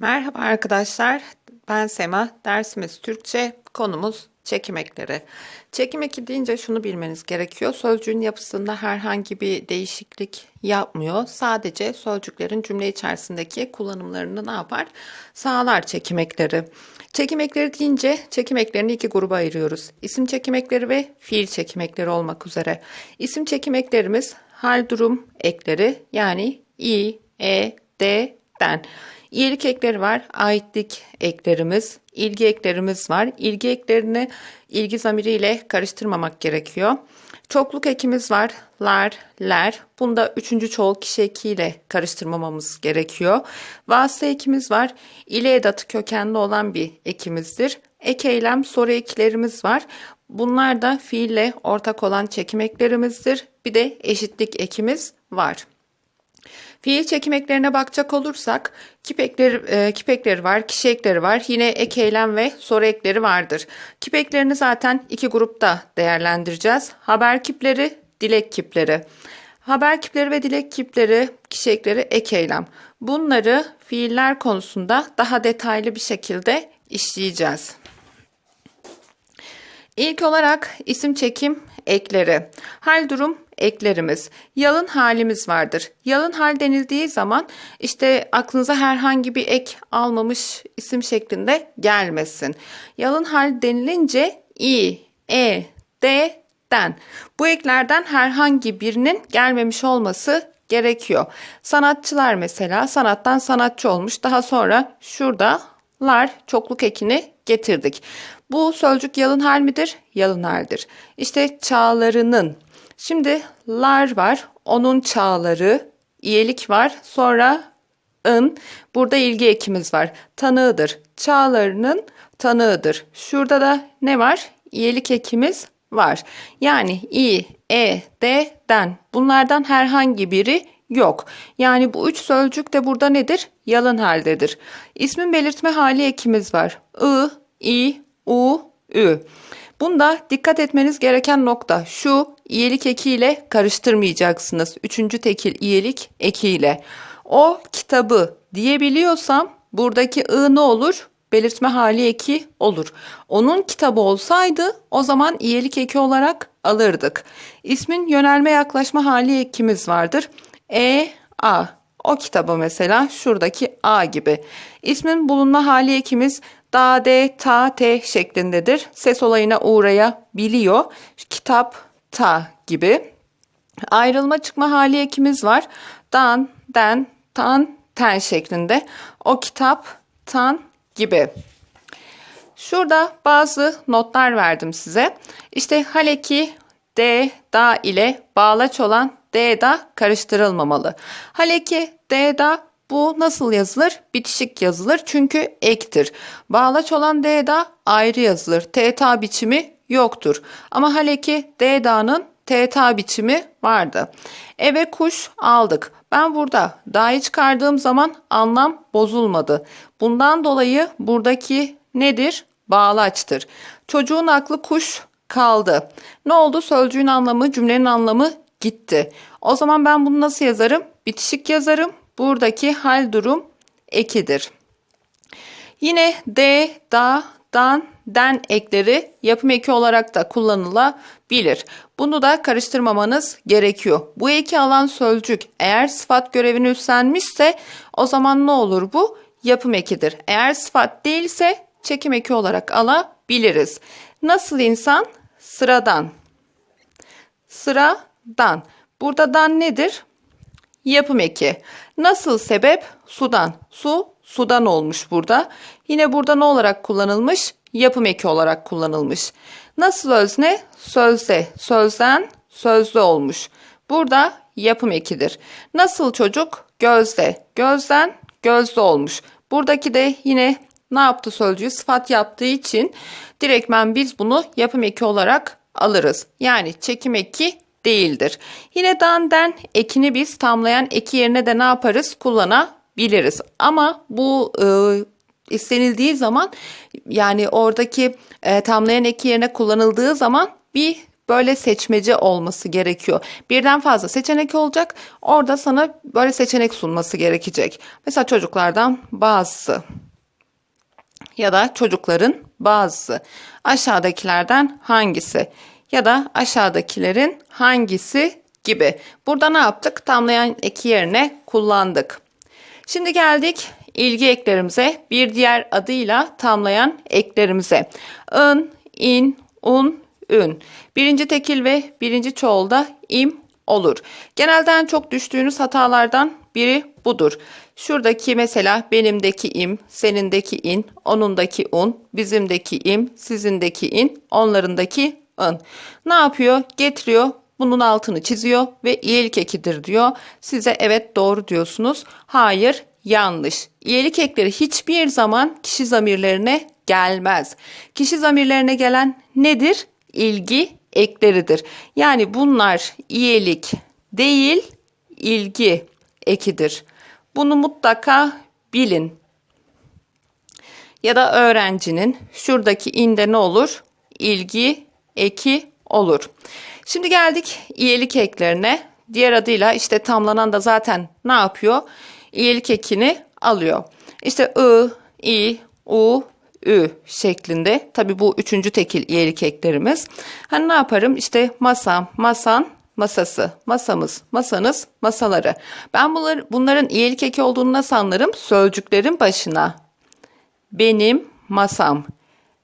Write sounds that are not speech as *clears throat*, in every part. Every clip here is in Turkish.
Merhaba arkadaşlar, ben Sema. Dersimiz Türkçe, konumuz çekim ekleri. Çekim eki deyince şunu bilmeniz gerekiyor. Sözcüğün yapısında herhangi bir değişiklik yapmıyor. Sadece sözcüklerin cümle içerisindeki kullanımlarını ne yapar? Sağlar çekim ekleri. Çekim ekleri deyince çekim iki gruba ayırıyoruz. İsim çekim ekleri ve fiil çekim ekleri olmak üzere. İsim çekim eklerimiz hal durum ekleri yani i, e, d, den. İyilik ekleri var, aitlik eklerimiz, ilgi eklerimiz var. İlgi eklerini ilgi zamiriyle karıştırmamak gerekiyor. Çokluk ekimiz var, lar, ler. Bunda üçüncü çoğul kişi ekiyle karıştırmamamız gerekiyor. Vasıta ekimiz var, ile edatı kökenli olan bir ekimizdir. Ek eylem soru eklerimiz var. Bunlar da fiille ortak olan çekim eklerimizdir. Bir de eşitlik ekimiz var. Fiil çekim eklerine bakacak olursak kip ekleri, e, kip var, kişi ekleri var. Yine ek eylem ve soru ekleri vardır. Kip eklerini zaten iki grupta değerlendireceğiz. Haber kipleri, dilek kipleri. Haber kipleri ve dilek kipleri, kişi ekleri, ek eylem. Bunları fiiller konusunda daha detaylı bir şekilde işleyeceğiz. İlk olarak isim çekim ekleri. Hal durum eklerimiz. Yalın halimiz vardır. Yalın hal denildiği zaman işte aklınıza herhangi bir ek almamış isim şeklinde gelmesin. Yalın hal denilince i, e, d, den. Bu eklerden herhangi birinin gelmemiş olması gerekiyor. Sanatçılar mesela sanattan sanatçı olmuş. Daha sonra şurada lar çokluk ekini getirdik. Bu sözcük yalın hal midir? Yalın haldir. İşte çağlarının. Şimdi lar var. Onun çağları. İyelik var. Sonra ın. Burada ilgi ekimiz var. Tanığıdır. Çağlarının tanığıdır. Şurada da ne var? İyelik ekimiz var. Yani i, e, d, den. Bunlardan herhangi biri yok. Yani bu üç sözcük de burada nedir? Yalın haldedir. İsmin belirtme hali ekimiz var. I, i, u, ü. Bunda dikkat etmeniz gereken nokta şu iyelik ekiyle karıştırmayacaksınız. Üçüncü tekil iyelik ekiyle. O kitabı diyebiliyorsam buradaki ı ne olur? Belirtme hali eki olur. Onun kitabı olsaydı o zaman iyelik eki olarak alırdık. İsmin yönelme yaklaşma hali ekimiz vardır. E, A. O kitabı mesela şuradaki A gibi. İsmin bulunma hali ekimiz da, de, ta, te şeklindedir. Ses olayına uğrayabiliyor. Kitap, ta gibi. Ayrılma çıkma hali ekimiz var. Dan, den, tan, ten şeklinde. O kitap, tan gibi. Şurada bazı notlar verdim size. İşte haleki D, da ile bağlaç olan D, da karıştırılmamalı. Haleki D, da bu nasıl yazılır? Bitişik yazılır çünkü ektir. Bağlaç olan D, da ayrı yazılır. Teta biçimi yoktur. Ama haleki D, da'nın teta biçimi vardı. Eve kuş aldık. Ben burada da'yı çıkardığım zaman anlam bozulmadı. Bundan dolayı buradaki nedir? Bağlaçtır. Çocuğun aklı kuş kaldı. Ne oldu? Sözcüğün anlamı, cümlenin anlamı gitti. O zaman ben bunu nasıl yazarım? Bitişik yazarım. Buradaki hal durum ekidir. Yine de, da, dan, den ekleri yapım eki olarak da kullanılabilir. Bunu da karıştırmamanız gerekiyor. Bu eki alan sözcük eğer sıfat görevini üstlenmişse o zaman ne olur bu? Yapım ekidir. Eğer sıfat değilse çekim eki olarak alabiliriz. Nasıl insan? Sıradan. Sıradan. Burada dan nedir? Yapım eki. Nasıl sebep? Sudan. Su, sudan olmuş burada. Yine burada ne olarak kullanılmış? Yapım eki olarak kullanılmış. Nasıl özne? Sözde. Sözden, sözlü olmuş. Burada yapım ekidir. Nasıl çocuk? Gözde. Gözden, gözde olmuş. Buradaki de yine ne yaptı sözcüğü sıfat yaptığı için direktmen biz bunu yapım eki olarak alırız. Yani çekim eki değildir. Yine dan den ekini biz tamlayan eki yerine de ne yaparız? Kullanabiliriz. Ama bu e, istenildiği zaman yani oradaki e, tamlayan eki yerine kullanıldığı zaman bir böyle seçmece olması gerekiyor. Birden fazla seçenek olacak. Orada sana böyle seçenek sunması gerekecek. Mesela çocuklardan bazısı ya da çocukların bazısı. Aşağıdakilerden hangisi? Ya da aşağıdakilerin hangisi gibi. Burada ne yaptık? Tamlayan eki yerine kullandık. Şimdi geldik ilgi eklerimize. Bir diğer adıyla tamlayan eklerimize. ın, in, un, ün. Birinci tekil ve birinci çoğulda im olur. Genelde en çok düştüğünüz hatalardan biri budur. Şuradaki mesela benimdeki im, senindeki in, onundaki un, bizimdeki im, sizindeki in, onlarındaki ın. Ne yapıyor? Getiriyor, bunun altını çiziyor ve iyelik ekidir diyor. Size evet doğru diyorsunuz. Hayır yanlış. İyelik ekleri hiçbir zaman kişi zamirlerine gelmez. Kişi zamirlerine gelen nedir? İlgi ekleridir. Yani bunlar iyelik değil, ilgi ekidir. Bunu mutlaka bilin. Ya da öğrencinin şuradaki inde ne olur? İlgi eki olur. Şimdi geldik iyelik eklerine. Diğer adıyla işte tamlanan da zaten ne yapıyor? İyelik ekini alıyor. İşte ı, i, u, ü şeklinde. Tabi bu üçüncü tekil iyelik eklerimiz. Hani ne yaparım? İşte masam, masan, masası, masamız, masanız, masaları. Ben bunları, bunların iyelik eki olduğunu nasıl anlarım? Sözcüklerin başına. Benim masam,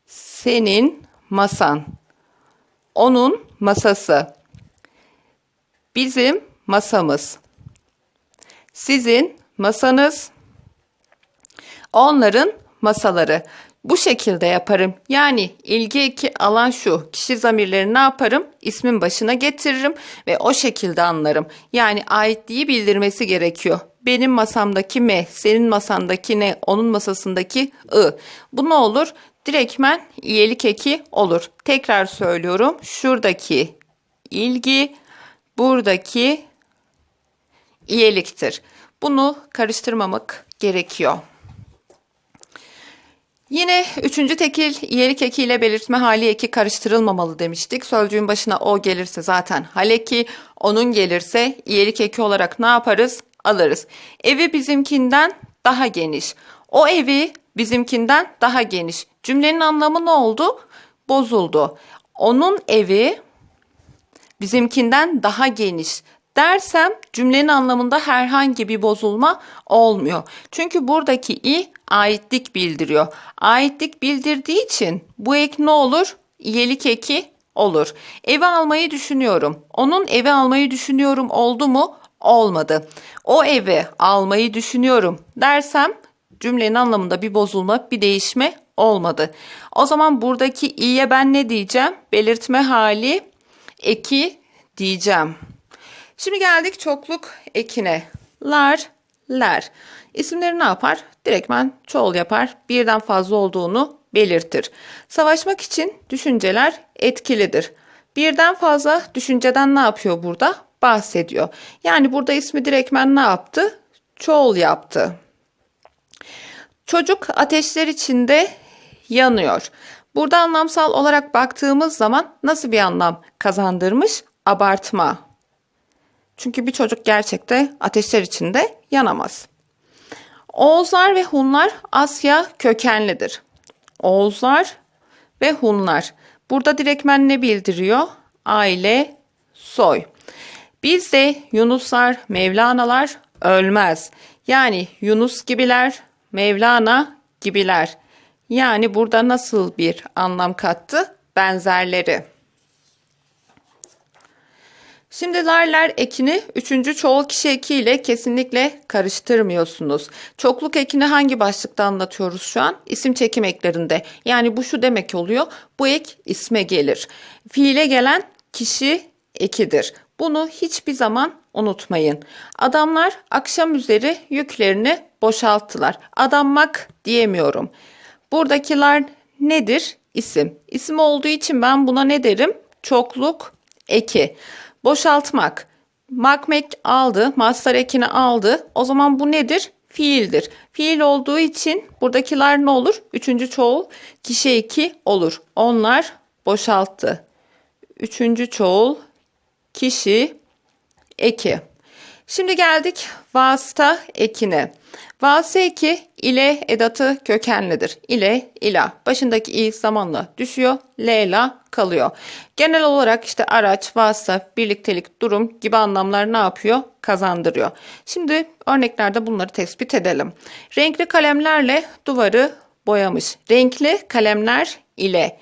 senin masan, onun masası, bizim masamız, sizin masanız, onların masaları. Bu şekilde yaparım. Yani ilgi eki alan şu. Kişi zamirleri ne yaparım? İsmin başına getiririm ve o şekilde anlarım. Yani aitliği bildirmesi gerekiyor. Benim masamdaki me, senin masandaki ne, onun masasındaki ı. Bu ne olur? Direktmen iyelik eki olur. Tekrar söylüyorum. Şuradaki ilgi, buradaki iyeliktir. Bunu karıştırmamak gerekiyor. Yine üçüncü tekil iyelik ekiyle belirtme hali eki karıştırılmamalı demiştik. Sözcüğün başına o gelirse zaten hal eki, onun gelirse iyelik eki olarak ne yaparız? Alırız. Evi bizimkinden daha geniş. O evi bizimkinden daha geniş. Cümlenin anlamı ne oldu? Bozuldu. Onun evi bizimkinden daha geniş dersem cümlenin anlamında herhangi bir bozulma olmuyor. Çünkü buradaki i aitlik bildiriyor. Aitlik bildirdiği için bu ek ne olur? İyelik eki olur. Evi almayı düşünüyorum. Onun evi almayı düşünüyorum oldu mu? Olmadı. O evi almayı düşünüyorum dersem cümlenin anlamında bir bozulma, bir değişme olmadı. O zaman buradaki i'ye ben ne diyeceğim? Belirtme hali eki diyeceğim. Şimdi geldik çokluk ekine. Lar, ler. İsimleri ne yapar? Direktmen çoğul yapar. Birden fazla olduğunu belirtir. Savaşmak için düşünceler etkilidir. Birden fazla düşünceden ne yapıyor burada? Bahsediyor. Yani burada ismi direktmen ne yaptı? Çoğul yaptı. Çocuk ateşler içinde yanıyor. Burada anlamsal olarak baktığımız zaman nasıl bir anlam kazandırmış? Abartma. Çünkü bir çocuk gerçekte ateşler içinde yanamaz. Oğuzlar ve Hunlar Asya kökenlidir. Oğuzlar ve Hunlar. Burada direktmen ne bildiriyor? Aile, soy. Bizde Yunuslar, Mevlanalar ölmez. Yani Yunus gibiler, Mevlana gibiler. Yani burada nasıl bir anlam kattı? Benzerleri. Şimdi larler ekini üçüncü çoğul kişi eki ile kesinlikle karıştırmıyorsunuz. Çokluk ekini hangi başlıkta anlatıyoruz şu an? İsim çekim eklerinde. Yani bu şu demek oluyor. Bu ek isme gelir. Fiile gelen kişi ekidir. Bunu hiçbir zaman unutmayın. Adamlar akşam üzeri yüklerini boşalttılar. Adammak diyemiyorum. Buradakiler nedir? İsim. İsim olduğu için ben buna ne derim? Çokluk eki. Boşaltmak. Makmek aldı, mastar ekini aldı. O zaman bu nedir? Fiildir. Fiil olduğu için buradakiler ne olur? Üçüncü çoğul kişi eki olur. Onlar boşalttı. üçüncü çoğul, kişi, eki. Şimdi geldik vasıta ekine. Vasıta eki ile edatı kökenlidir. İle, ila. Başındaki i zamanla düşüyor. Lela kalıyor. Genel olarak işte araç, vasıta, birliktelik, durum gibi anlamlar ne yapıyor? Kazandırıyor. Şimdi örneklerde bunları tespit edelim. Renkli kalemlerle duvarı boyamış. Renkli kalemler ile.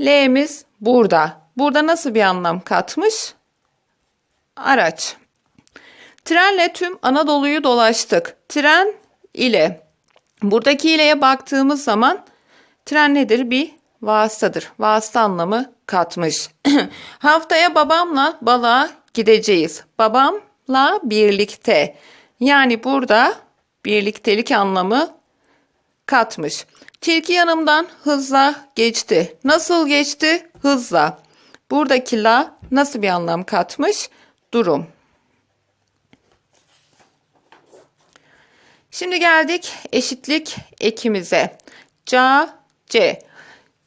L'miz burada. Burada nasıl bir anlam katmış? Araç. Trenle tüm Anadolu'yu dolaştık. Tren ile. Buradaki ileye baktığımız zaman tren nedir? Bir vasıtadır. Vasıta anlamı katmış. *clears throat* Haftaya babamla balığa gideceğiz. Babamla birlikte. Yani burada birliktelik anlamı katmış. Tilki yanımdan hızla geçti. Nasıl geçti? Hızla. Buradaki la nasıl bir anlam katmış? Durum. Şimdi geldik eşitlik ekimize. Ca, C.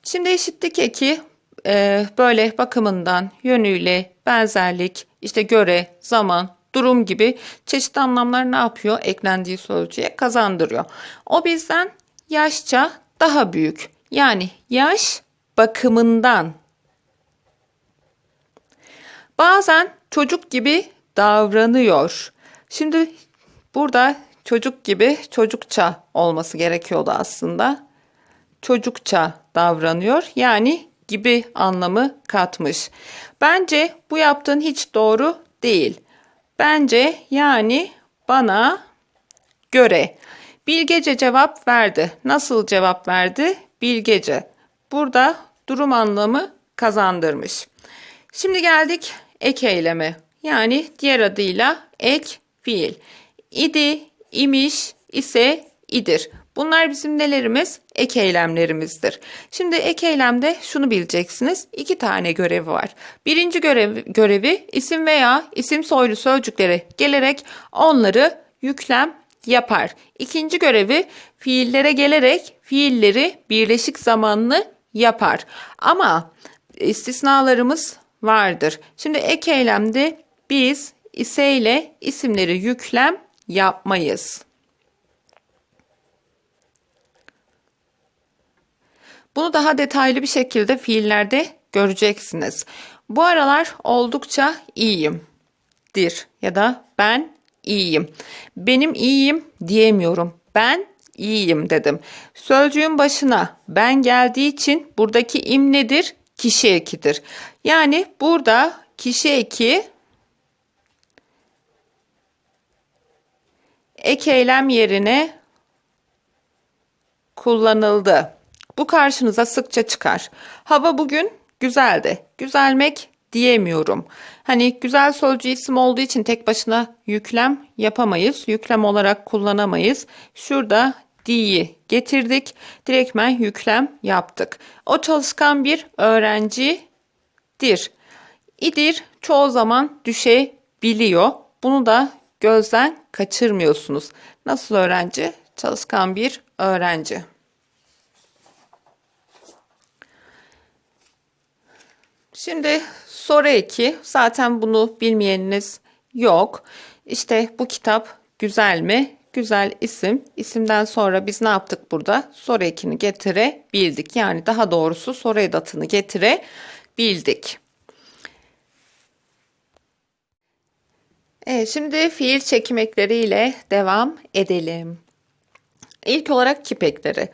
Şimdi eşitlik eki e, böyle bakımından, yönüyle, benzerlik, işte göre, zaman, durum gibi çeşitli anlamlar ne yapıyor? Eklendiği sözcüğe kazandırıyor. O bizden yaşça daha büyük. Yani yaş bakımından. Bazen çocuk gibi davranıyor. Şimdi burada çocuk gibi çocukça olması gerekiyordu aslında. Çocukça davranıyor. Yani gibi anlamı katmış. Bence bu yaptığın hiç doğru değil. Bence yani bana göre. Bilgece cevap verdi. Nasıl cevap verdi? Bilgece. Burada durum anlamı kazandırmış. Şimdi geldik ek eyleme. Yani diğer adıyla ek fiil. İdi, imiş, ise, idir. Bunlar bizim nelerimiz? Ek eylemlerimizdir. Şimdi ek eylemde şunu bileceksiniz. İki tane görevi var. Birinci görev, görevi isim veya isim soylu sözcüklere gelerek onları yüklem yapar. İkinci görevi fiillere gelerek fiilleri birleşik zamanlı yapar. Ama istisnalarımız vardır. Şimdi ek eylemde biz ise ile isimleri yüklem yapmayız. Bunu daha detaylı bir şekilde fiillerde göreceksiniz. Bu aralar oldukça iyiyim. Dir ya da ben iyiyim. Benim iyiyim diyemiyorum. Ben iyiyim dedim. Sözcüğün başına ben geldiği için buradaki im nedir? Kişi ekidir. Yani burada kişi eki ek eylem yerine kullanıldı. Bu karşınıza sıkça çıkar. Hava bugün güzeldi. Güzelmek diyemiyorum. Hani güzel sözcü isim olduğu için tek başına yüklem yapamayız. Yüklem olarak kullanamayız. Şurada di'yi getirdik. Direktmen yüklem yaptık. O çalışkan bir öğrencidir. İdir çoğu zaman düşebiliyor. Bunu da gözden kaçırmıyorsunuz. Nasıl öğrenci? Çalışkan bir öğrenci. Şimdi soru 2. Zaten bunu bilmeyeniniz yok. İşte bu kitap güzel mi? Güzel isim. İsimden sonra biz ne yaptık burada? Soru ekini getirebildik. Yani daha doğrusu soru edatını getirebildik. Evet, şimdi fiil çekim ekleriyle devam edelim. İlk olarak kip ekleri.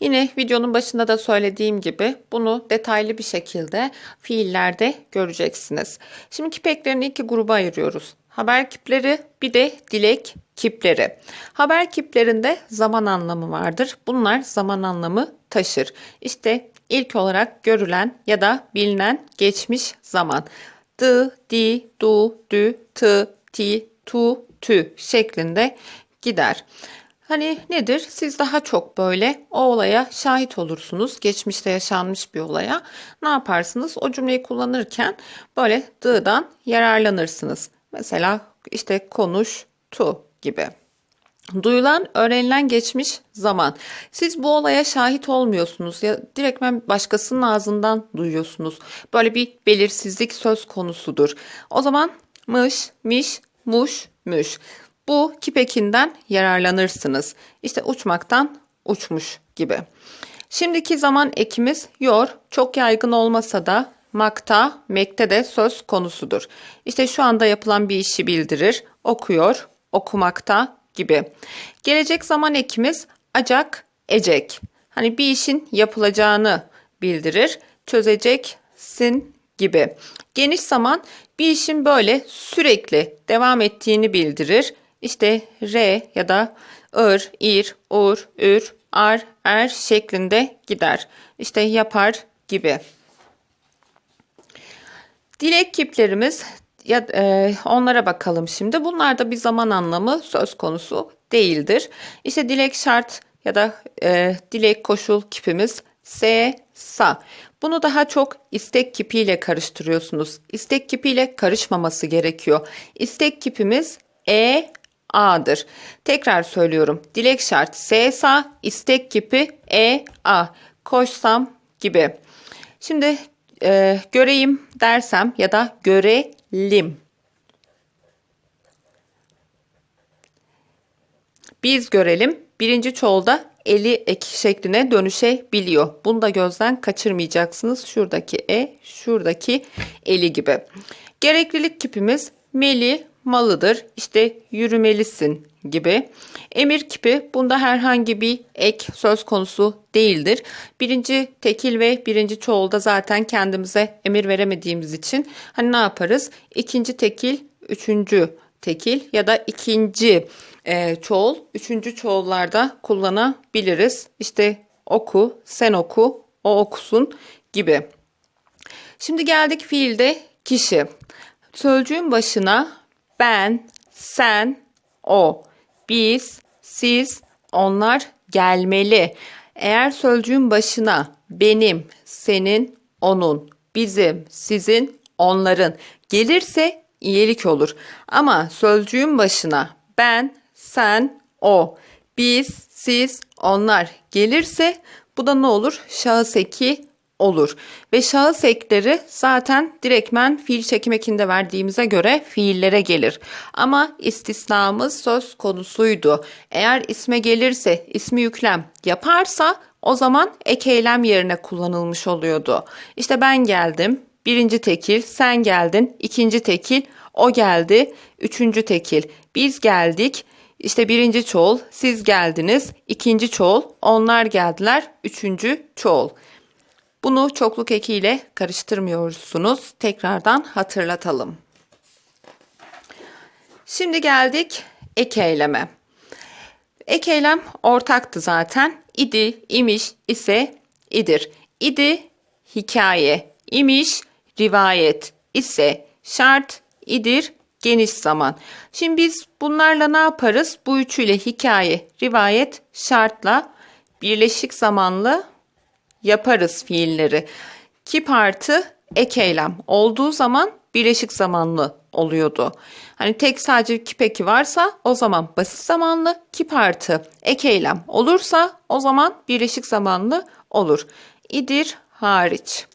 Yine videonun başında da söylediğim gibi bunu detaylı bir şekilde fiillerde göreceksiniz. Şimdi kip eklerini iki gruba ayırıyoruz. Haber kipleri bir de dilek kipleri. Haber kiplerinde zaman anlamı vardır. Bunlar zaman anlamı taşır. İşte ilk olarak görülen ya da bilinen geçmiş zaman. D, di, du, dü, tı, ti, tu, tü şeklinde gider. Hani nedir? Siz daha çok böyle o olaya şahit olursunuz. Geçmişte yaşanmış bir olaya. Ne yaparsınız? O cümleyi kullanırken böyle dı'dan yararlanırsınız. Mesela işte konuş tu gibi. Duyulan, öğrenilen geçmiş zaman. Siz bu olaya şahit olmuyorsunuz ya direktmen başkasının ağzından duyuyorsunuz. Böyle bir belirsizlik söz konusudur. O zaman mış, miş, muş, müş. Bu kipekinden yararlanırsınız. İşte uçmaktan uçmuş gibi. Şimdiki zaman ekimiz yor. Çok yaygın olmasa da makta, mekte de söz konusudur. İşte şu anda yapılan bir işi bildirir. Okuyor, okumakta gibi. Gelecek zaman ekimiz acak, ecek. Hani bir işin yapılacağını bildirir. Çözeceksin gibi. Geniş zaman bir işin böyle sürekli devam ettiğini bildirir. İşte re ya da ır, ir, ur, ür, ar, er şeklinde gider. İşte yapar gibi. Dilek kiplerimiz ya e, onlara bakalım şimdi. Bunlarda bir zaman anlamı söz konusu değildir. İşte dilek şart ya da e, dilek koşul kipimiz S, sa. Bunu daha çok istek kipiyle karıştırıyorsunuz. İstek kipiyle karışmaması gerekiyor. İstek kipimiz E, A'dır. Tekrar söylüyorum. Dilek şart S, sa, istek kipi E, A. Koşsam gibi. Şimdi e, göreyim dersem ya da görelim. Biz görelim. Birinci çoğulda eli eki şekline dönüşebiliyor. Bunu da gözden kaçırmayacaksınız. Şuradaki e, şuradaki eli gibi. Gereklilik kipimiz meli, malıdır. İşte yürümelisin gibi. Emir kipi bunda herhangi bir ek söz konusu değildir. Birinci tekil ve birinci çoğulda zaten kendimize emir veremediğimiz için hani ne yaparız? İkinci tekil, üçüncü tekil ya da ikinci e, çoğul, üçüncü çoğullarda kullanabiliriz. İşte oku, sen oku, o okusun gibi. Şimdi geldik fiilde kişi. Sözcüğün başına ben, sen, o, biz, siz, onlar gelmeli. Eğer sözcüğün başına benim, senin, onun, bizim, sizin, onların gelirse iyilik olur. Ama sözcüğün başına ben, sen, o, biz, siz, onlar gelirse bu da ne olur? Şahıs eki olur. Ve şahıs ekleri zaten direktmen fiil çekim ekinde verdiğimize göre fiillere gelir. Ama istisnamız söz konusuydu. Eğer isme gelirse, ismi yüklem yaparsa o zaman ek eylem yerine kullanılmış oluyordu. İşte ben geldim, birinci tekil, sen geldin, ikinci tekil, o geldi, üçüncü tekil, biz geldik, işte birinci çoğul, siz geldiniz, ikinci çoğul, onlar geldiler, üçüncü çoğul. Bunu çokluk ekiyle karıştırmıyorsunuz. Tekrardan hatırlatalım. Şimdi geldik ek eyleme. Ek eylem ortaktı zaten. İdi, imiş, ise, idir. İdi, hikaye, imiş, rivayet, ise, şart, idir, geniş zaman. Şimdi biz bunlarla ne yaparız? Bu üçüyle hikaye, rivayet, şartla birleşik zamanlı yaparız fiilleri. Kip artı ek eylem olduğu zaman birleşik zamanlı oluyordu. Hani tek sadece kip eki varsa o zaman basit zamanlı, kip artı ek eylem olursa o zaman birleşik zamanlı olur. İdir hariç.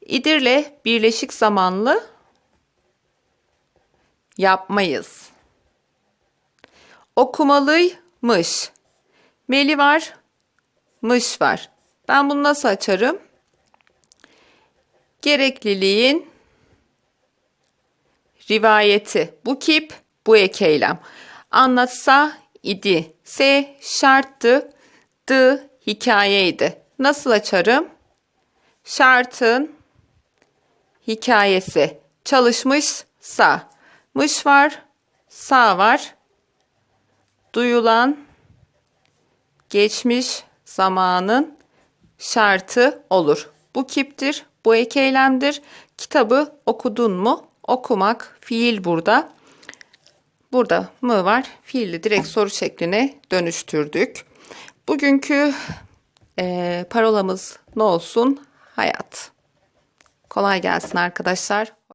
İdirle birleşik zamanlı yapmayız. Okumalıymış. Meli var, mış var. Ben bunu nasıl açarım? Gerekliliğin rivayeti. Bu kip, bu ek eylem. Anlatsa idi. S şarttı. D hikayeydi. Nasıl açarım? Şartın hikayesi. Çalışmışsa. Mış var. Sa var. Duyulan geçmiş zamanın şartı olur. Bu kiptir, bu ek eylemdir. Kitabı okudun mu? Okumak, fiil burada. Burada mı var? Fiili direkt soru şekline dönüştürdük. Bugünkü e, parolamız ne olsun? Hayat. Kolay gelsin arkadaşlar.